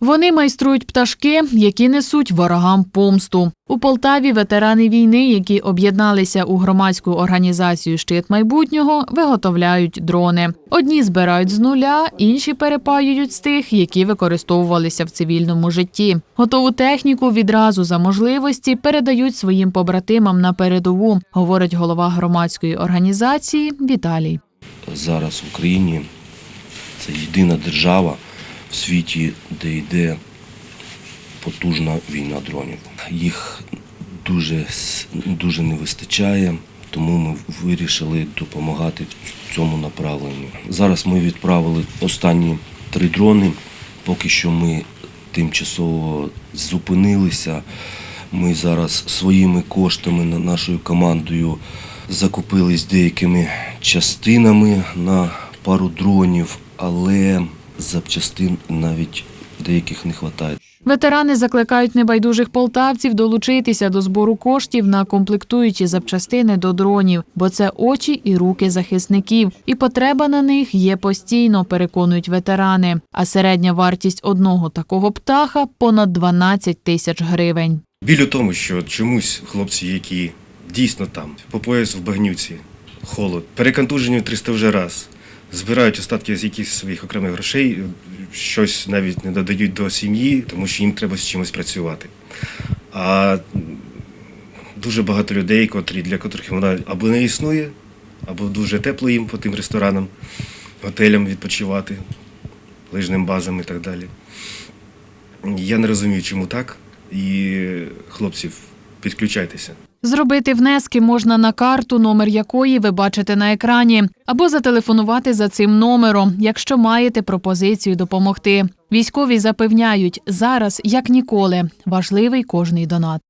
Вони майструють пташки, які несуть ворогам помсту. У Полтаві ветерани війни, які об'єдналися у громадську організацію Щит майбутнього, виготовляють дрони. Одні збирають з нуля, інші перепаюють з тих, які використовувалися в цивільному житті. Готову техніку відразу за можливості передають своїм побратимам на передову, говорить голова громадської організації Віталій. зараз в Україні це єдина держава світі, де йде потужна війна дронів. Їх дуже, дуже не вистачає, тому ми вирішили допомагати в цьому направленні. Зараз ми відправили останні три дрони. Поки що ми тимчасово зупинилися. Ми зараз своїми коштами на- нашою командою закупились деякими частинами на пару дронів, але запчастин навіть деяких не вистачає. Ветерани закликають небайдужих полтавців долучитися до збору коштів на комплектуючі запчастини до дронів, бо це очі і руки захисників, і потреба на них є постійно, переконують ветерани. А середня вартість одного такого птаха понад 12 тисяч гривень. Біль у тому, що чомусь хлопці, які дійсно там, по пояс в багнюці, холод, переконтужені 300 вже раз, збирають остатки з якихось своїх окремих грошей, щось навіть не додають до сім'ї, тому що їм треба з чимось працювати. А дуже багато людей, котрі, для котрих вона або не існує, або дуже тепло їм по тим ресторанам, готелям відпочивати, лижним базам і так далі. Я не розумію, чому так. І хлопців, підключайтеся. Зробити внески можна на карту, номер якої ви бачите на екрані, або зателефонувати за цим номером, якщо маєте пропозицію допомогти. Військові запевняють, зараз як ніколи важливий кожний донат.